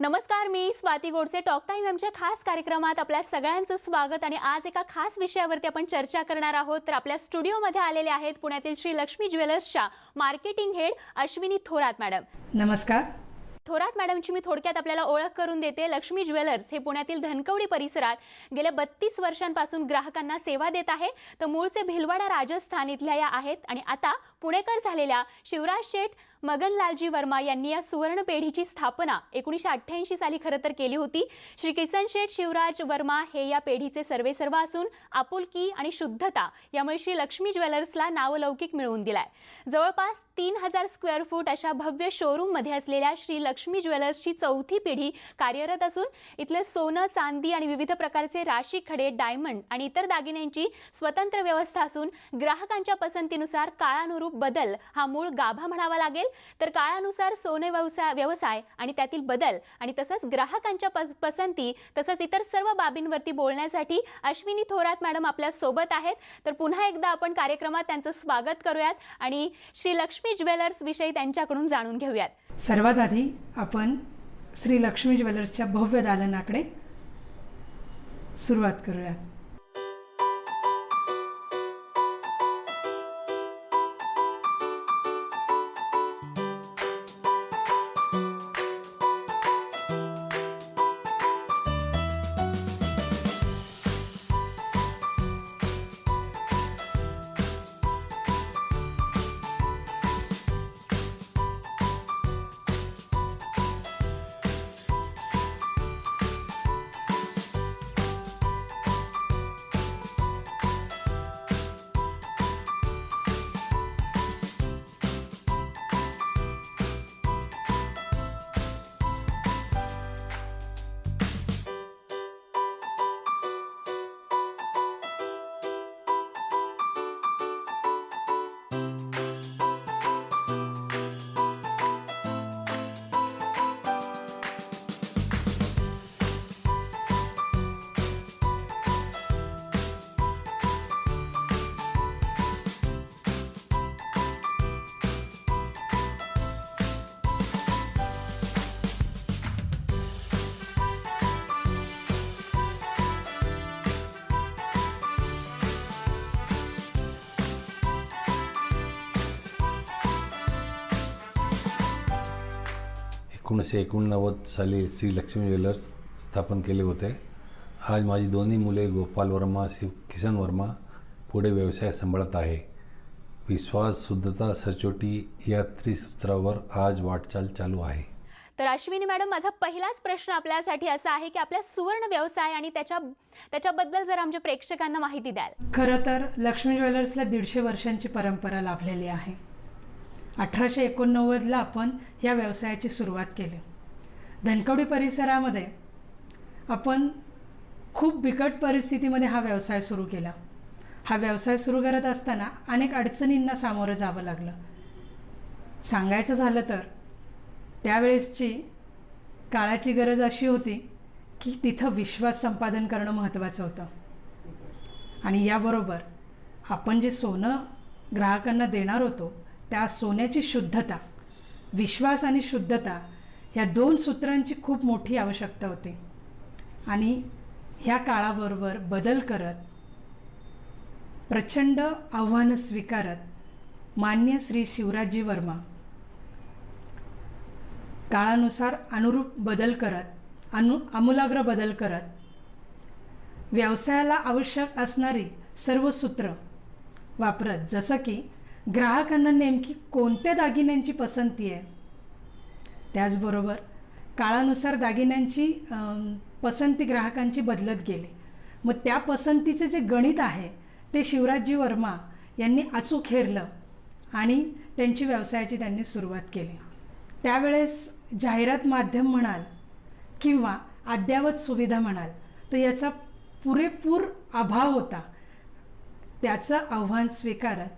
नमस्कार मी Swati Godse. Talk time आमच्या खास कार्यक्रमात आपल्या सगळ्यांचं स्वागत आणि आज एका खास विषयावरती आपण चर्चा करणार आहोत. तर आपल्या स्टुडिओमध्ये आलेले आहेत पुण्यातील Shri Lakshmi ज्वेलर्सच्या marketing head Ashwini Thorat madam. नमस्कार. थोरात मॅडमची मी थोडक्यात आपल्याला ओळख करून देते. लक्ष्मी ज्वेलर्स हे पुण्यातील धनकवडी परिसरात गेल्या बत्तीस वर्षांपासून ग्राहकांना सेवा देत आहे. तर मूळचे भिलवाडा राजस्थान इथल्या या आहेत आणि आता पुणेकर झालेल्या शिवराज शेठ मगनलालजी वर्मा यांनी या सुवर्ण पेढीची स्थापना एकोणीसशे अठ्ठ्याऐंशी साली खरं तर केली होती. श्री किसन शेठ शिवराज वर्मा हे या पेढीचे सर्वेसर्वा असून आपुलकी आणि शुद्धता यामुळे श्री लक्ष्मी ज्वेलर्सला नावलौकिक मिळवून दिलाय. जवळपास तीन हजार स्क्वेअर फूट अशा भव्य शोरूममध्ये असलेल्या श्री लक्ष्मी ज्वेलर्सची चौथी पिढी कार्यरत असून इथलं सोनं चांदी आणि विविध प्रकारचे राशी खडे डायमंड आणि इतर दागिन्यांची स्वतंत्र व्यवस्था असून ग्राहकांच्या पसंतीनुसार काळानुरूप बदल हा मूळ गाभा म्हणावा लागेल. तर काळानुसार सोने व्यवसाय व्यवसाय आणि त्यातील बदल आणि तसंच ग्राहकांच्या पस पसंती तसंच इतर सर्व बाबींवरती बोलण्यासाठी अश्विनी थोरात मॅडम आपल्यासोबत आहेत. तर पुन्हा एकदा आपण कार्यक्रमात त्यांचं स्वागत करूयात आणि श्री लक्ष्मी ज्वेलर्स विषयी त्यांच्याकडून जाणून घेऊयात. सर्वात आधी आपण श्री लक्ष्मी ज्वेलर्सच्या भव्य दालनाकडे सुरुवात करूया एकोणीसशे एकोणनव्वद साली श्री लक्ष्मी ज्वेलर्स स्थापन केले होते. आज माझी दोन्ही मुले गोपाल वर्मा शिव किसन वर्मा पुढे व्यवसाय सांभाळत आहे. विश्वास शुद्धता सचोटी या त्रिसूत्रावर आज वाटचाल चालू आहे. तर अश्विनी मॅडम माझा पहिलाच प्रश्न आपल्यासाठी असा आहे की आपल्या सुवर्ण व्यवसाय आणि त्याच्या त्याच्याबद्दल जर आमच्या प्रेक्षकांना माहिती द्याल. खरं तर लक्ष्मी ज्वेलर्सला दीडशे वर्षांची परंपरा लाभलेली आहे. अठराशे एकोणनव्वदला आपण या व्यवसायाची सुरुवात केली. धनकवडी परिसरामध्ये आपण खूप बिकट परिस्थितीमध्ये हा व्यवसाय सुरू केला. हा व्यवसाय सुरू करत असताना अनेक अडचणींना सामोरं जावं लागलं. सांगायचं झालं तर त्यावेळेसची काळाची गरज अशी होती की तिथं विश्वास संपादन करणं महत्त्वाचं होतं. आणि याबरोबर आपण जे सोनं ग्राहकांना देणार होतो त्या सोन्याची शुद्धता विश्वास आणि शुद्धता ह्या दोन सूत्रांची खूप मोठी आवश्यकता होती. आणि ह्या काळाबरोबर बदल करत प्रचंड आव्हानं स्वीकारत मान्य श्री शिवराजी वर्मा काळानुसार अनुरूप बदल करत अनु आमूलाग्र बदल करत व्यवसायाला आवश्यक असणारी सर्व सूत्र वापरत. जसं की ग्राहकांना नेमकी कोणत्या दागिन्यांची पसंती आहे? त्याचबरोबर काळानुसार दागिन्यांची पसंती ग्राहकांची बदलत गेली. मग त्या पसंतीचे जे गणित आहे ते शिवराजजी वर्मा यांनी अचूक हेरलं आणि त्यांची व्यवसायाची त्यांनी सुरुवात केली. त्यावेळेस जाहिरात माध्यम म्हणाल किंवा अद्ययावत सुविधा म्हणाल तर याचा पुरेपूर अभाव होता. त्याचं आव्हान स्वीकारत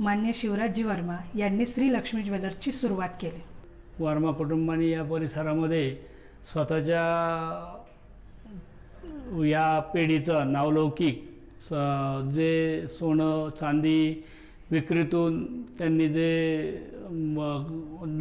मान्य शिवराजजी वर्मा यांनी श्री लक्ष्मी ज्वेलर्सची सुरुवात केली. वर्मा कुटुंबाने या परिसरामध्ये स्वतःच्या या पिढीचं नावलौकिक स जे सोनं चांदी विक्रीतून त्यांनी जे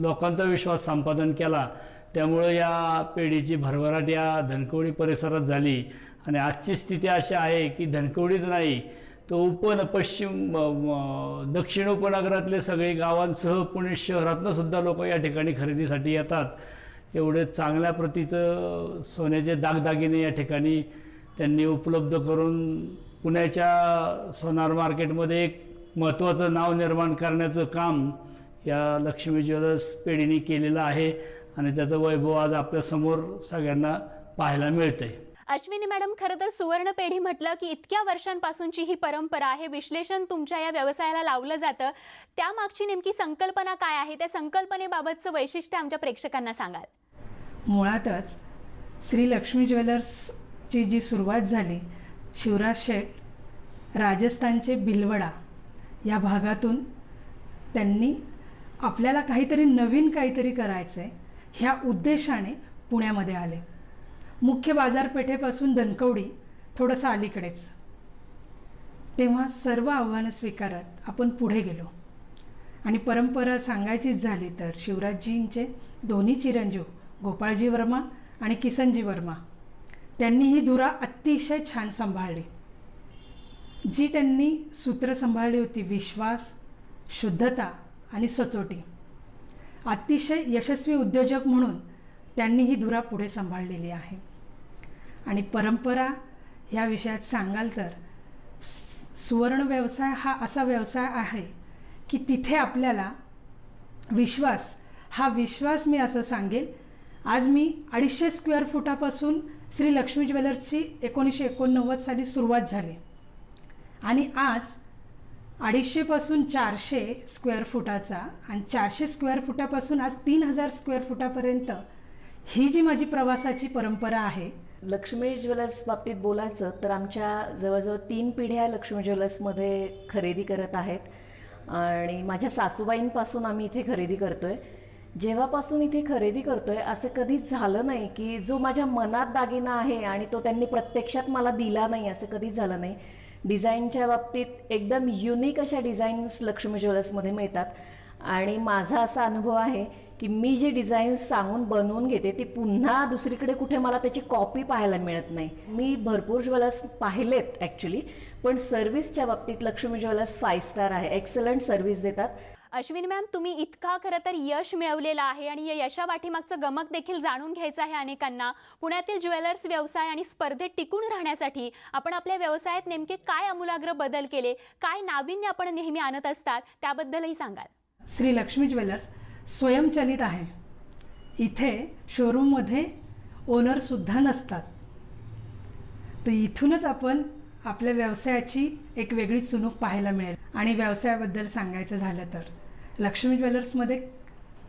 लोकांचा विश्वास संपादन केला त्यामुळं या पेढीची भरभराट या धनकवडी परिसरात झाली. आणि आजची स्थिती अशी आहे की धनकवडीच नाही तो उपन पश्चिम म- दक्षिण उपनगरातले सगळे गावांसह पुणे शहरातनं सुद्धा लोक या ठिकाणी खरेदीसाठी येतात. एवढे चांगल्या प्रतीचं सोन्याचे दागदागिने या ठिकाणी त्यांनी उपलब्ध करून पुण्याच्या सोनार मार्केटमध्ये एक महत्त्वाचं नाव निर्माण करण्याचं काम या लक्ष्मी ज्वेलर्स पेढीने केलेलं आहे आणि त्याचं वैभव आज आपल्यासमोर सगळ्यांना पाहायला मिळतं आहे अश्विनी मॅडम खरं तर सुवर्ण पेढी म्हटलं की इतक्या वर्षांपासूनची ही परंपरा आहे विश्लेषण तुमच्या या व्यवसायाला लावलं जातं. त्यामागची नेमकी संकल्पना काय आहे? त्या संकल्पनेबाबतचं वैशिष्ट्य आमच्या प्रेक्षकांना सांगाल. मुळातच श्री लक्ष्मी ज्वेलर्सची जी सुरुवात झाली शिवराज शेठ राजस्थानचे बिलवडा या भागातून त्यांनी आपल्याला काहीतरी नवीन काहीतरी करायचं आहे ह्या उद्देशाने पुण्यामध्ये आले. मुख्य बाजारपेठेपासून धनकवडी थोडंसं अलीकडेच. तेव्हा सर्व आव्हानं स्वीकारत आपण पुढे गेलो. आणि परंपरा सांगायचीच झाली तर शिवराजजींचे दोन्ही चिरंजीव गोपाळजी वर्मा आणि किसनजी वर्मा त्यांनी ही धुरा अतिशय छान सांभाळली. जी त्यांनी सूत्र सांभाळली होती विश्वास शुद्धता आणि सचोटी. अतिशय यशस्वी उद्योजक म्हणून त्यांनी ही धुरा पुढे सांभाळलेली आहे. आणि परंपरा ह्या विषयात सांगाल तर सुवर्ण व्यवसाय हा असा व्यवसाय आहे की तिथे आपल्याला विश्वास हा विश्वास मी असं सांगेल. आज मी अडीचशे स्क्वेअर फुटापासून श्री लक्ष्मी ज्वेलर्सची एकोणीसशे एकोणनव्वद साली सुरुवात झाली. आणि आज अडीचशेपासून चारशे स्क्वेअर फुटाचा आणि चारशे स्क्वेअर फुटापासून आज तीन हजार स्क्वेअर फुटापर्यंत ही जी माझी प्रवासाची परंपरा आहे लक्ष्मी ज्वेलर्स बाबतीत बोलायचं तर आमच्या जवळजवळ तीन पिढ्या लक्ष्मी ज्वेलर्समध्ये खरेदी करत आहेत. आणि माझ्या सासूबाईंपासून आम्ही इथे खरेदी करतोय. जेव्हापासून इथे खरेदी करतोय असं कधीच झालं नाही की जो माझ्या मनात दागिना आहे आणि तो त्यांनी प्रत्यक्षात मला दिला नाही असं कधीच झालं नाही. डिझाईनच्या बाबतीत एकदम युनिक अशा डिझाईन्स लक्ष्मी ज्वेलर्समध्ये मिळतात. आणि माझा असा अनुभव आहे की मी जे डिझाईन्स सांगून बनवून घेते ते पुन्हा दुसरीकडे कुठे मला त्याची कॉपी पाहायला मिळत नाही. मी भरपूर ज्वेलर्स पाहिलेत ॲक्च्युली पण सर्व्हिसच्या बाबतीत लक्ष्मी ज्वेलर्स फाय स्टार आहे. एक्सलंट सर्व्हिस देतात. अश्विनी मॅम तुम्ही इतका खरं तर यश मिळवलेलं आहे आणि या यशा पाठीमागचं गमक देखील जाणून घ्यायचं आहे अनेकांना. पुण्यातील ज्वेलर्स व्यवसाय आणि स्पर्धेत टिकून राहण्यासाठी आपण आपल्या व्यवसायात नेमके काय आमूलाग्र बदल केले काय नाविन्य आपण नेहमी आणत असतात त्याबद्दलही सांगाल. श्री लक्ष्मी ज्वेलर्स स्वयंचलित आहे. इथे शोरूममध्ये ओनरसुद्धा नसतात. तर इथूनच आपण आपल्या व्यवसायाची एक वेगळी चुणूक पाहायला मिळेल. आणि व्यवसायाबद्दल सांगायचं झालं तर लक्ष्मी ज्वेलर्समध्ये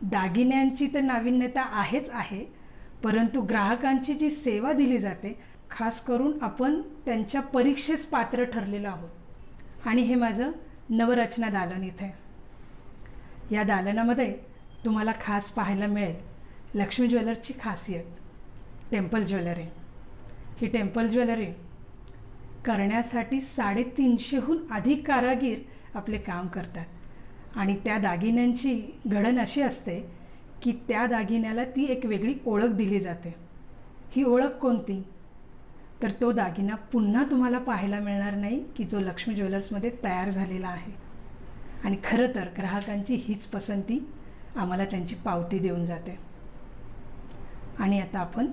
दागिन्यांची तर नाविन्यता आहेच आहे परंतु ग्राहकांची जी सेवा दिली जाते खास करून आपण त्यांच्या परीक्षेस पात्र ठरलेलो आहोत. आणि हे माझं नवरचना दालन इथे. या दालनामध्ये तुम्हाला खास पाहायला मिळेल. लक्ष्मी ज्वेलर्सची खासियत टेम्पल ज्वेलरी. ही टेम्पल ज्वेलरी करण्यासाठी साडेतीनशेहून अधिक कारागीर आपले काम करतात. आणि त्या दागिन्यांची घडण अशी असते की त्या दागिन्याला ती एक वेगळी ओळख दिली जाते. ही ओळख कोणती? तर तो दागिना पुन्हा तुम्हाला पाहायला मिळणार नाही की जो लक्ष्मी ज्वेलर्समध्ये तयार झालेला आहे. आणि खरं तर ग्राहकांची हीच पसंती आम्हाला त्यांची पावती देऊन जाते. आणि आता आपण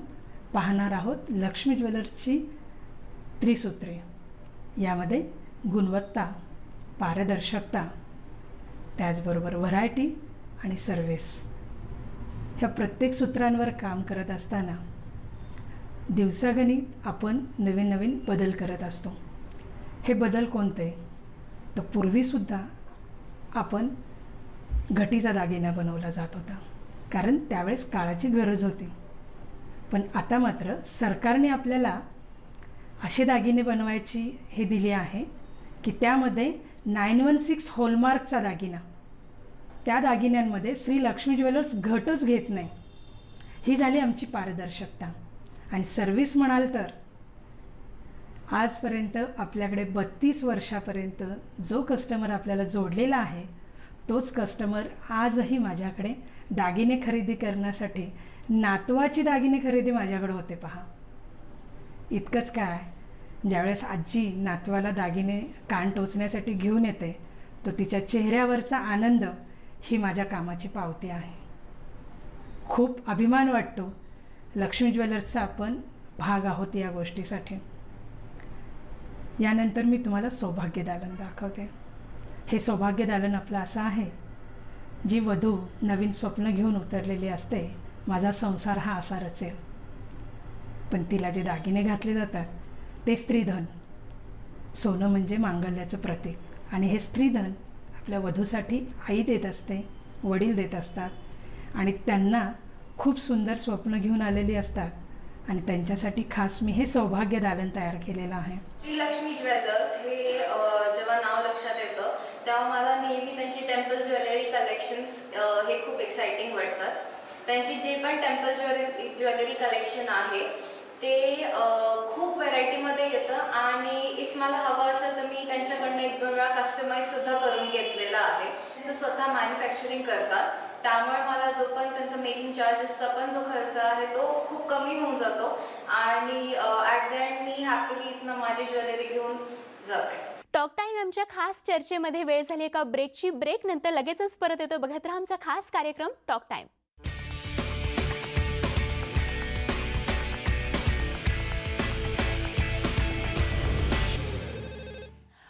पाहणार आहोत लक्ष्मी ज्वेलर्सची त्रिसूत्रे. यामध्ये गुणवत्ता पारदर्शकता त्याचबरोबर व्हरायटी आणि सर्व्हिस. ह्या प्रत्येक सूत्रांवर काम करत असताना दिवसागणित आपण नवीन नवीन बदल करत असतो. हे बदल कोणते? तर पूर्वीसुद्धा आपण घटीचा दागिना बनवला जात होता. कारण त्यावेळेस काळाची गरज होती. पण आता मात्र सरकारने आपल्याला असे दागिने बनवायची हे दिली आहे की त्यामध्ये नाईन वन सिक्स हॉलमार्कचा दागिना. त्या दागिन्यांमध्ये श्री लक्ष्मी ज्वेलर्स घटच घेत नाही. ही झाली आमची पारदर्शकता. आणि सर्व्हिस म्हणाल तर आजपर्यंत आपल्याकडे बत्तीस वर्षापर्यंत जो कस्टमर आपल्याला जोडलेला आहे तोच कस्टमर आजही माझ्याकडे दागिने खरेदी करण्यासाठी नातवाची दागिने खरेदी माझ्याकडे होते पहा. इतकंच काय ज्यावेळेस आजी नातवाला दागिने कान टोचण्यासाठी घेऊन येते तो तिच्या चेहऱ्यावरचा आनंद ही माझ्या कामाची पावती आहे. खूप अभिमान वाटतो. लक्ष्मी ज्वेलर्सचा आपण भाग आहोत या गोष्टीसाठी. यानंतर मी तुम्हाला सौभाग्य दालन दाखवते. हे सौभाग्य दालन आपलं असं आहे. जी वधू नवीन स्वप्न घेऊन उतरलेली असते माझा संसार हा असा रचेल. पण तिला जे दागिने घातले जातात ते स्त्रीधन. सोनं म्हणजे मांगल्याचं प्रतीक. आणि हे स्त्रीधन आपल्या वधूसाठी आई देत असते वडील देत असतात. आणि त्यांना खूप सुंदर स्वप्न घेऊन आलेली असतात. आणि त्यांच्यासाठी खास मी हे सौभाग्य दालन तयार केलेलं आहे. श्री लक्ष्मी ज्वेलर्स हे अ, जेव्हा नाव लक्षात येतं तेव्हा मला नेहमी त्यांची टेम्पल ज्वेलरी कलेक्शन्स हे खूप एक्सायटिंग वाटतात. त्यांची जे पण टेम्पल ज्वेलरी ज्वेलरी कलेक्शन आहे ते खूप व्हरायटीमध्ये येतं. आणि इफ मला हवं असेल तर मी त्यांच्याकडनं एक दोन वेळा कस्टमाईज सुद्धा करून घेतलेलं आहे. ते स्वतः मॅन्युफॅक्चरिंग करतात. त्यामुळे मला जो पण त्यांचा मेकिंग चार्जेसचा पण जो खर्च आहे तो खूप कमी होऊन जातो. आणि ॲट द एंड मी हॅपीली इथनं माझी ज्वेलरी घेऊन जाते. टॉक टाईम आमच्या खास चर्चेमध्ये वेळ झाली एका ब्रेकची. ब्रेक नंतर लगेचच परत येतो. बघत राहा आमचा खास कार्यक्रम टॉक टाईम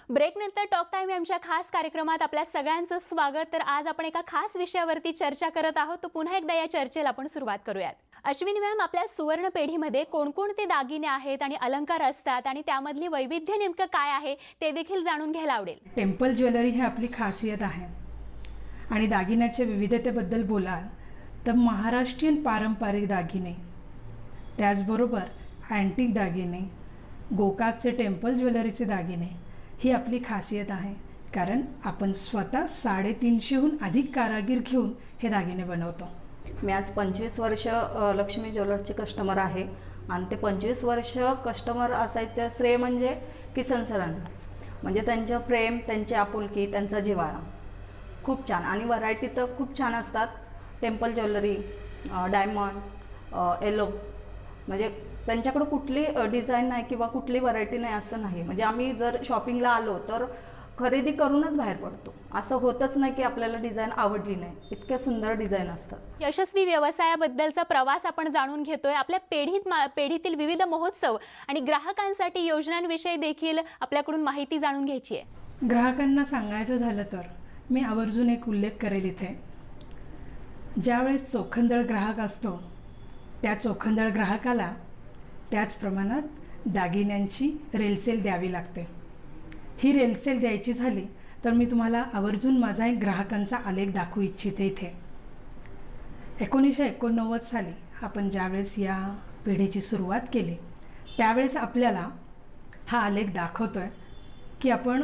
ब्रेकनंतर टॉक टाईम आमच्या खास कार्यक्रमात आपल्या सगळ्यांचं स्वागत. तर आज आपण एका खास विषयावरती चर्चा करत आहोत. तर पुन्हा एकदा या चर्चेला आपण सुरुवात करूयात. अश्विनी मॅम आपल्या सुवर्ण पेढीमध्ये कोणकोणते दागिने आहेत आणि अलंकार असतात आणि त्यामधली वैविध्य नेमकं काय आहे ते देखील जाणून घ्यायला आवडेल. टेम्पल ज्वेलरी ही आपली खासियत आहे. आणि दागिन्याच्या विविधतेबद्दल बोलाल तर महाराष्ट्रीयन पारंपरिक दागिने त्याचबरोबर अँटिक दागिने गोकाकचे टेम्पल ज्वेलरीचे दागिने ही आपली खासियत आहे. कारण आपण स्वतः साडेतीनशेहून अधिक कारागीर घेऊन हे दागिने बनवतो. मी आज पंचवीस वर्ष लक्ष्मी ज्वेलर्सचे कस्टमर आहे. आणि ते पंचवीस वर्ष कस्टमर असायचं श्रेय म्हणजे किसन सरांना. म्हणजे त्यांचं प्रेम त्यांची आपुलकी त्यांचा जिव्हाळा. खूप छान. आणि व्हरायटी तर खूप छान असतात. टेम्पल ज्वेलरी डायमंड येलो म्हणजे त्यांच्याकडं कुठली डिझाईन नाही किंवा कुठली व्हरायटी नाही असं नाही. म्हणजे आम्ही जर शॉपिंगला आलो तर खरेदी करूनच बाहेर पडतो. असं होतच नाही की आपल्याला डिझाईन आवडली नाही. इतक्या सुंदर डिझाईन असतात. यशस्वी व्यवसायाबद्दलचा प्रवास आपण जाणून घेतोय. आपल्या पेढीत मा- पेढीतील विविध महोत्सव आणि ग्राहकांसाठी योजनांविषयी देखील आपल्याकडून माहिती जाणून घ्यायची आहे. ग्राहकांना सांगायचं झालं तर मी आवर्जून एक उल्लेख करेल इथे. ज्यावेळेस चोखंदळ ग्राहक असतो त्या चोखंदळ ग्राहकाला त्याच प्रमाणात दागिन्यांची रेलसेल द्यावी लागते. ही रेलसेल द्यायची झाली तर मी तुम्हाला आवर्जून माझा एक ग्राहकांचा आलेख दाखवू इच्छिते इथे. एकोणीसशे एकोणनव्वद साली आपण ज्यावेळेस या पिढीची सुरुवात केली त्यावेळेस आपल्याला हा आलेख दाखवतो आहे की आपण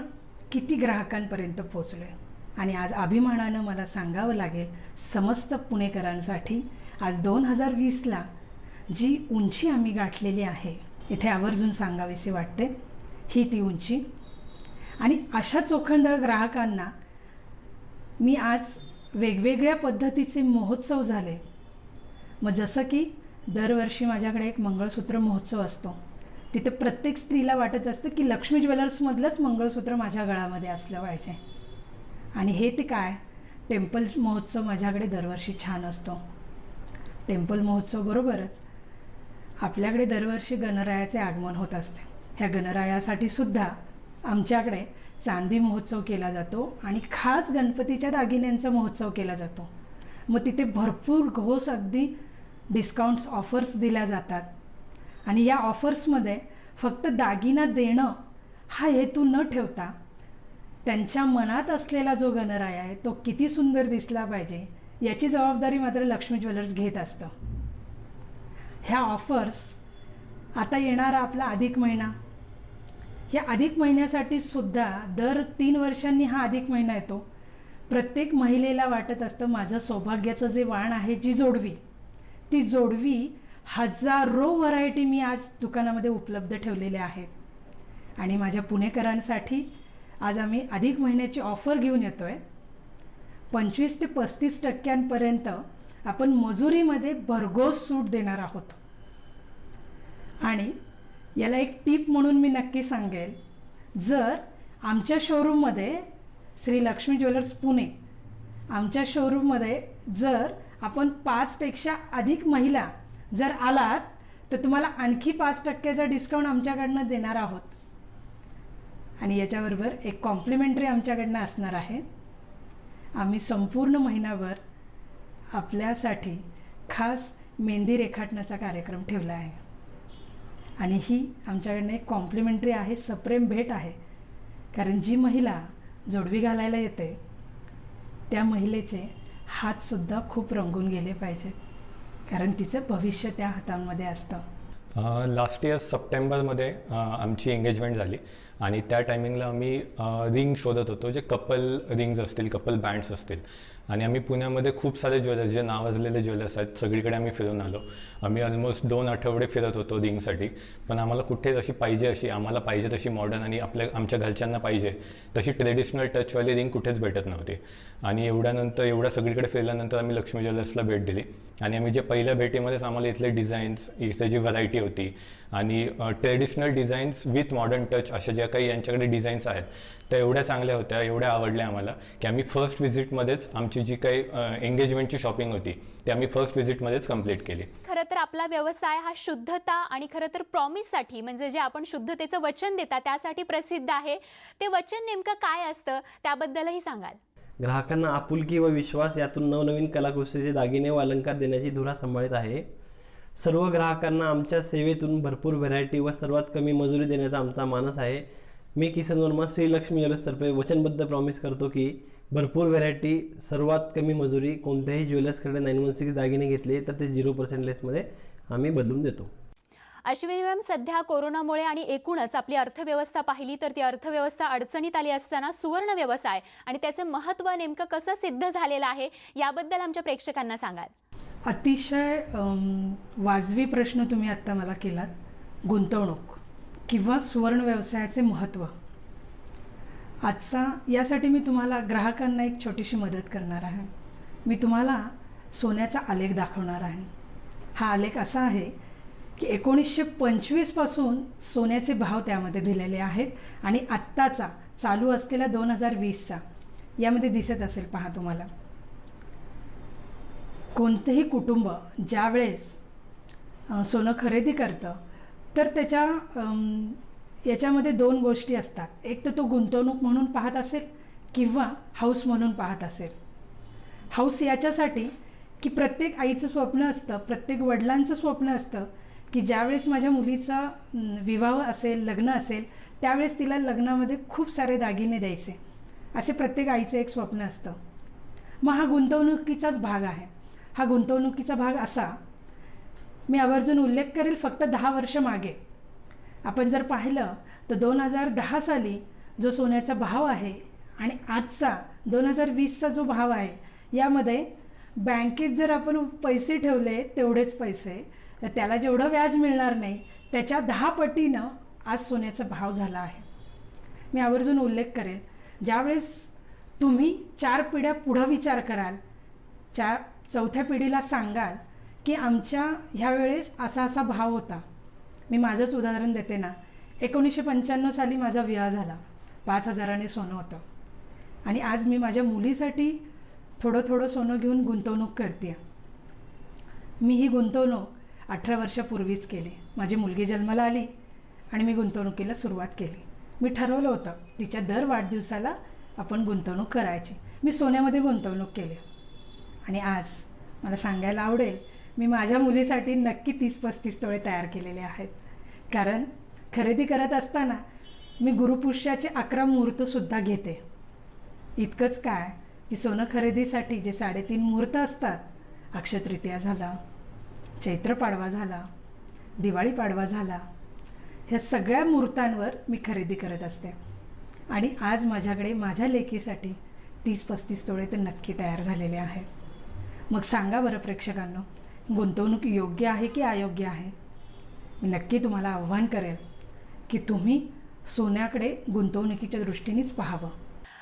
किती ग्राहकांपर्यंत पोचलो आहे आणि आज अभिमानानं मला सांगावं लागेल समस्त पुणेकरांसाठी आज दोन हजार वीसला जी उंची आम्ही गाठलेली आहे इथे आवर्जून सांगावीशी वाटते ही ती उंची आणि अशा चोखंदळ ग्राहकांना मी आज वेगवेगळ्या पद्धतीचे महोत्सव झाले. मग जसं की दरवर्षी माझ्याकडे एक मंगळसूत्र महोत्सव असतो. तिथे प्रत्येक स्त्रीला वाटत असतं की लक्ष्मी ज्वेलर्समधलंच मंगळसूत्र माझ्या गळामध्ये असलं पाहिजे. आणि हे ते काय? टेम्पल महोत्सव माझ्याकडे दरवर्षी छान असतो. टेम्पल महोत्सव बरोबरच आपल्याकडे दरवर्षी गणरायाचे आगमन होत असते. ह्या गणरायासाठी सुद्धा आमच्याकडे चांदी महोत्सव केला जातो आणि खास गणपतीच्या दागिन्यांचा महोत्सव केला जातो. मग तिथे भरपूर घोस अगदी डिस्काउंट्स ऑफर्स दिल्या जातात. आणि या ऑफर्समध्ये फक्त दागिना देणं हा हेतू न ठेवता त्यांच्या मनात असलेला जो गणराय आहे तो किती सुंदर दिसला पाहिजे याची जबाबदारी मात्र लक्ष्मी ज्वेलर्स घेत असतं. ह्या ऑफर्स आता येणारा आपला अधिक महिना ह्या अधिक महिन्यासाठी सुद्धा दर तीन वर्षांनी हा अधिक महिना येतो. प्रत्येक महिलेला वाटत असतं माझं सौभाग्याचं जे वाण आहे जी जोडवी ती जोडवी हजारो व्हरायटी मी आज दुकानामध्ये उपलब्ध ठेवलेल्या आहेत. आणि माझ्या पुणेकरांसाठी आज आम्ही अधिक महिन्याची ऑफर घेऊन येतो आहे पंचवीस ते पस्तीस टक्क्यांपर्यंत आपण मजुरीमध्ये भरघोस सूट देणार आहोत. आणि याला एक टीप म्हणून मी नक्की सांगेल. जर आमच्या शोरूममध्ये श्री लक्ष्मी ज्वेलर्स पुणे आमच्या शोरूममध्ये जर आपण पाचपेक्षा अधिक महिला जर आलात तर तुम्हाला आणखी पाच टक्क्याचा डिस्काउंट आमच्याकडनं देणार आहोत. आणि याच्याबरोबर एक कॉम्प्लिमेंटरी आमच्याकडनं असणार आहे. आम्ही संपूर्ण महिनाभर आपल्यासाठी खास मेहंदी रेखाटण्याचा कार्यक्रम ठेवला आहे. आणि ही आमच्याकडनं एक कॉम्प्लिमेंटरी आहे सप्रेम भेट आहे. कारण जी महिला जोडवी घालायला येते त्या महिलेचे हातसुद्धा खूप रंगून गेले पाहिजेत. कारण तिचं भविष्य त्या हातांमध्ये असतं. लास्ट इयर सप्टेंबरमध्ये आमची एंगेजमेंट झाली. आणि त्या टायमिंगला आम्ही रिंग शोधत होतो जे कपल रिंग्ज असतील कपल बँड्स असतील. आणि आम्ही पुण्यामध्ये खूप सारे ज्वेलर्स जे नावाजलेले ज्वेलर्स आहेत सगळीकडे आम्ही फिरून आलो. आम्ही ऑलमोस्ट दोन आठवडे फिरत होतो रिंगसाठी पण आम्हाला कुठे जशी पाहिजे अशी आम्हाला पाहिजे तशी मॉडर्न आणि आपल्या आमच्या घरच्यांना पाहिजे तशी ट्रेडिशनल टचवाली रिंग कुठेच भेटत नव्हती. आणि एवढ्यानंतर एवढ्या सगळीकडे फिरल्यानंतर आम्ही लक्ष्मी ज्वेलर्सला भेट दिली. आणि आम्ही जे पहिल्या भेटीमध्येच आम्हाला इथले डिझाईन्स इथे जी व्हरायटी होती आणि traditional designs with modern touch अशा ज्या काही यांच्याकडे डिझाईन्स आहेत त्या एवढ्या चांगल्या होत्या एवढ्या आवडल्या आम्हाला की आम्ही फर्स्ट व्हिजिटमध्येच आमची जी काही एंगेजमेंटची शॉपिंग होती ती आम्ही फर्स्ट व्हिजिटमध्येच कंप्लीट केली. खरं तर आपला व्यवसाय हा शुद्धता आणि खरं तर प्रॉमिससाठी म्हणजे जे आपण शुद्धतेचं वचन देता त्यासाठी प्रसिद्ध आहे. ते वचन नेमकं काय असतं त्याबद्दलही सांगाल. ग्राहकांना आपुलकी व विश्वास यातून नवनवीन कलाकुसरीचे दागिने व अलंकार देण्याची धुरा सांभाळत आहे. सर्व ग्राहकांना आमच्या सेवेतून भरपूर व्हरायटी व सर्वात कमी मजुरी देण्याचा आमचा मानस आहे. मी किसन वर्मा श्रीलक्ष्मी ज्वेलर्सतर्फे वचनबद्ध प्रॉमिस करतो की भरपूर व्हरायटी सर्वात कमी मजुरी कोणत्याही ज्वेलर्सकडे नाईन वन सिक्स दागिने घेतले तर ते झिरो पर्सेंट लेसमध्ये आम्ही बदलून देतो. अश्विनी मॅम सध्या कोरोनामुळे आणि एकूणच आपली अर्थव्यवस्था पाहिली तर ती अर्थव्यवस्था अडचणीत आली असताना सुवर्ण व्यवसाय आणि त्याचे महत्त्व नेमकं कसं सिद्ध झालेलं आहे याबद्दल आमच्या प्रेक्षकांना सांगाल. अतिशय वाजवी प्रश्न तुम्ही आत्ता मला केलात. गुंतवणूक किंवा सुवर्ण व्यवसायाचे महत्त्व. आजचा यासाठी मी तुम्हाला ग्राहकांना एक छोटीशी मदत करणार आहे. मी तुम्हाला सोन्याचा आलेख दाखवणार आहे. हा आलेख असा आहे की एकोणीसशे पंचवीसपासून सोन्याचे भाव त्यामध्ये दिलेले आहेत आणि आत्ताचा चालू असलेला दोन हजार वीसचा यामध्ये दिसत असेल पहा तुम्हाला. कोणतंही कुटुंब ज्यावेळेस सोनं खरेदी करतं तर त्याच्या याच्यामध्ये दोन गोष्टी असतात. एक तर तो गुंतवणूक म्हणून पाहत असेल किंवा हाऊस म्हणून पाहत असेल. हाऊस याच्यासाठी की प्रत्येक आईचं स्वप्न असतं प्रत्येक वडिलांचं स्वप्न असतं की ज्यावेळेस माझ्या मुलीचा विवाह असेल लग्न असेल त्यावेळेस तिला लग्नामध्ये खूप सारे दागिने द्यायचे. असे प्रत्येक आईचं एक स्वप्न असतं. मग हा गुंतवणुकीचाच भाग आहे. हा गुंतवणुकीचा भाग असा मी आवर्जून उल्लेख करेल फक्त दहा वर्ष मागे. आपण जर पाहिलं तर दोन हजार दहा साली जो सोन्याचा भाव आहे आणि आजचा दोन हजार वीसचा जो भाव आहे यामध्ये बँकेत जर आपण पैसे ठेवले तेवढेच पैसे. तर त्याला जेवढं व्याज मिळणार नाही त्याच्या दहा पटीनं आज सोन्याचा भाव झाला आहे. मी आवर्जून उल्लेख करेल ज्यावेळेस तुम्ही चार पिढ्या पुढं विचार कराल चार चौथ्या पिढीला सांगाल की आमच्या ह्या वेळेस असा असा भाव होता. मी माझंच उदाहरण देते ना. एकोणीसशे पंच्याण्णव साली माझा विवाह झाला. पाच हजाराने सोनं होतं. आणि आज मी माझ्या मुलीसाठी थोडं थोडं सोनं घेऊन गुंतवणूक करते मी ही गुंतवणूक अठरा वर्षापूर्वीच केली. माझी मुलगी जन्माला आली आणि मी गुंतवणुकीला सुरुवात केली. मी ठरवलं होतं तिच्या दर वाढदिवसाला आपण गुंतवणूक करायची. मी सोन्यामध्ये गुंतवणूक केली. आणि आज मला सांगायला आवडेल मी माझ्या मुलीसाठी नक्की तीस पस्तीस तोळे तयार केलेले आहेत. कारण खरेदी करत असताना मी गुरुपुष्याचे अकरा मुहूर्तसुद्धा घेते. इतकंच काय की सोनं खरेदीसाठी जे साडेतीन मुहूर्त असतात अक्षतृतीया झाला चैत्र पाडवा झाला दिवाळी पाडवा झाला ह्या सगळ्या मुहूर्तांवर मी खरेदी करत असते. आणि आज माझ्याकडे माझ्या लेकीसाठी तीस पस्तीस तोळे तर नक्की तयार झालेले आहेत मग सांगा बरं प्रेक्षकांनो गुंतवणूक योग्य आहे की अयोग्य आहे? मी नक्की तुम्हाला आव्हान करेल की तुम्ही सोन्याकडे गुंतवणुकीच्या दृष्टीनेच पाहावं.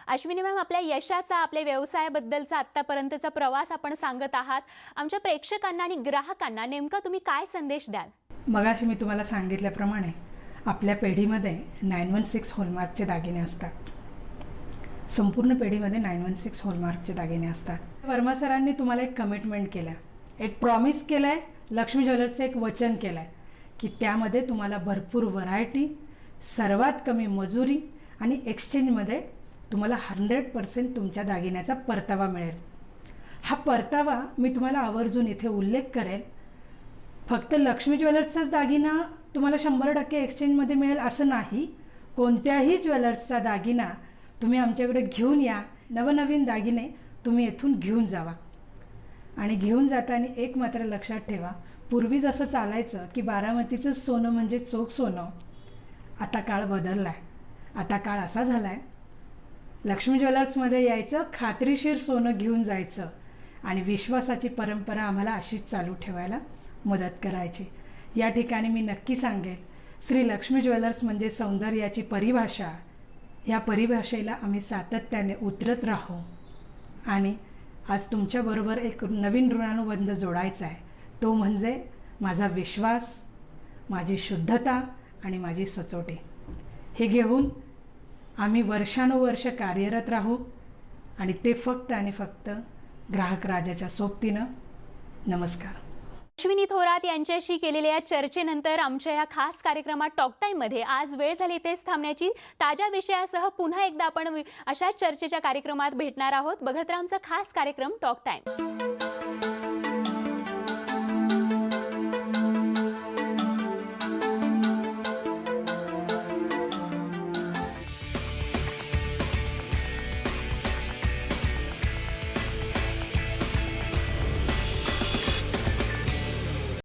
अश्विनी मॅम आपल्या यशाचा आपल्या व्यवसायाबद्दलचा आत्तापर्यंतचा प्रवास आपण सांगत आहात. आमच्या प्रेक्षकांना आणि ग्राहकांना नेमका तुम्ही काय संदेश द्याल? मगाशी मी तुम्हाला सांगितल्याप्रमाणे आपल्या पेढीमध्ये नाईन वन सिक्स हॉलमार्कचे दागिने असतात. संपूर्ण पेढीमध्ये नाईन वन सिक्स हॉलमार्कचे दागिने असतात. वर्मा सरांनी तुम्हाला एक कमिटमेंट केलं एक प्रॉमिस केलं आहे लक्ष्मी ज्वेलर्सचं एक वचन केलं आहे की त्यामध्ये तुम्हाला भरपूर व्हरायटी सर्वात कमी मजुरी आणि एक्सचेंजमध्ये तुम्हाला हंड्रेड पर्सेंट तुमच्या दागिन्याचा परतावा मिळेल. हा परतावा मी तुम्हाला आवर्जून इथे उल्लेख करेल फक्त लक्ष्मी ज्वेलर्सचाच दागिना तुम्हाला शंभर टक्के एक्सचेंजमध्ये मिळेल असं नाही. कोणत्याही ज्वेलर्सचा दागिना तुम्ही आमच्याकडे घेऊन या. नवनवीन दागिने तुम्ही येथून घेऊन जावा. आणि घेऊन जाताना एक मात्र लक्षात ठेवा. पूर्वी जसं चालायचं की बारामतीचं सोनं म्हणजे चोख सोनं. आता काळ बदलला आहे आता काळ असा झाला आहे लक्ष्मी ज्वेलर्समध्ये यायचं खात्रीशीर सोनं घेऊन जायचं. आणि विश्वासाची परंपरा आम्हाला अशीच चालू ठेवायला मदत करायची. या ठिकाणी मी नक्की सांगेन श्री लक्ष्मी ज्वेलर्स म्हणजे सौंदर्याची परिभाषा. या परिभाषेला आम्ही सातत्याने उतरत राहू. आणि आज तुमच्याबरोबर एक नवीन ऋणानुबंध जोडायचा आहे तो म्हणजे माझा विश्वास माझी शुद्धता आणि माझी सचोटी. हे घेऊन आम्ही वर्षानुवर्ष कार्यरत राहू आणि ते फक्त आणि फक्त ग्राहक राजाच्या सोबतीनं. नमस्कार. अश्विनी थोरात यांच्याशी केलेल्या या चर्चेनंतर आमच्या या खास कार्यक्रमात टॉक टाईममध्ये आज वेळ झाली इथेच थांबण्याची ताज्या विषयासह पुन्हा एकदा आपण अशा अशाच चर्चेच्या कार्यक्रमात भेटणार आहोत. बघत राहा आमचा खास कार्यक्रम टॉक टाईम.